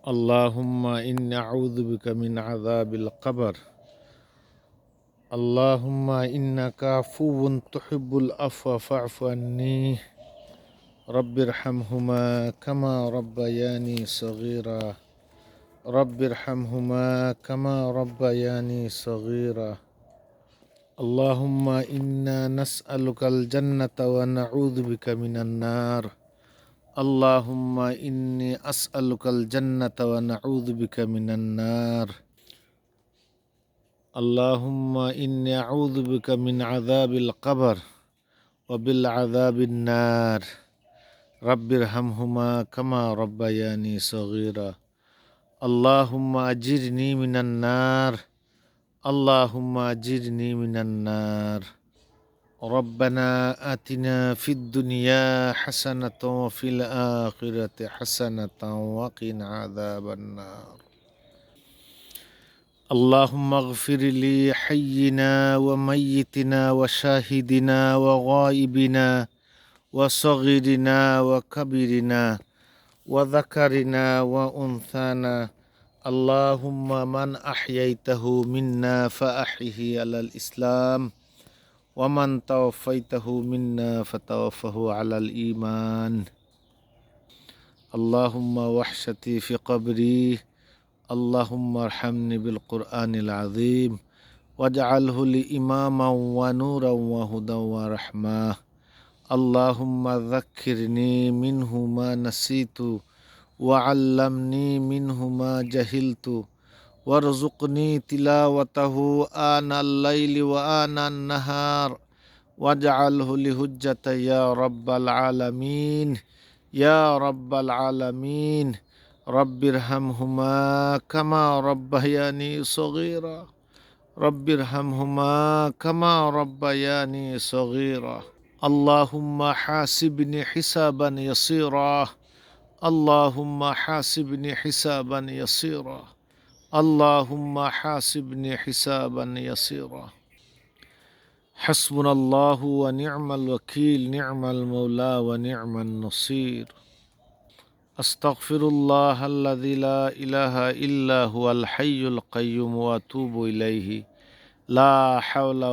اللهم إني أعوذ بك من عذاب القبر. اللهم إنك عفو تحب العفو فاعف عني. رب ارحمهما كما ربياني صغيرا. رب ارحمهما كما ربياني صغيرا. اللهم إنا نسألك الجنة ونعوذ بك من النار. اللهم إني أسألك الجنة ونعوذ بك من النار. اللهم إني أعوذ بك من عذاب القبر وبالعذاب النار. رب ارحمهما كما ربياني صغيرا. اللهم أجرني من النار. اللهم أجرني من النار. ربنا آتنا في الدنيا حسنة وفي الآخرة حسنة وقنا عذاب النار. اللهم اغفر لي حينا وميتنا وشاهدنا وغائبنا وصغيرنا وكبرنا وذكرنا وأنثانا. اللهم من أحييته منا فأحيه على الإسلام. ومن توفيته منا فتوفه على الإيمان اللهم وحشتي في قبري اللهم ارحمني بالقرآن العظيم واجعله لي إماما ونورا وهدى ورحمة اللهم ذكرني منه ما نسيت وعلمني منه ما جهلت وارزقني تلاوته آناء الليل وآناء النهار. واجعله لهجة يا رب العالمين يا رب العالمين. رب ارحمهما كما ربياني صغيرا. رب ارحمهما كما ربياني صغيرا. اللهم حاسبني حسابا يسيرا. اللهم حاسبني حسابا يسيرا. اللهم حاسبني حسابا يسيرا. حسبنا الله ونعم الوكيل نعم المولى ونعم النصير. أستغفر الله الذي لا إله إلا هو الحي القيوم وأتوب إليه. لا حول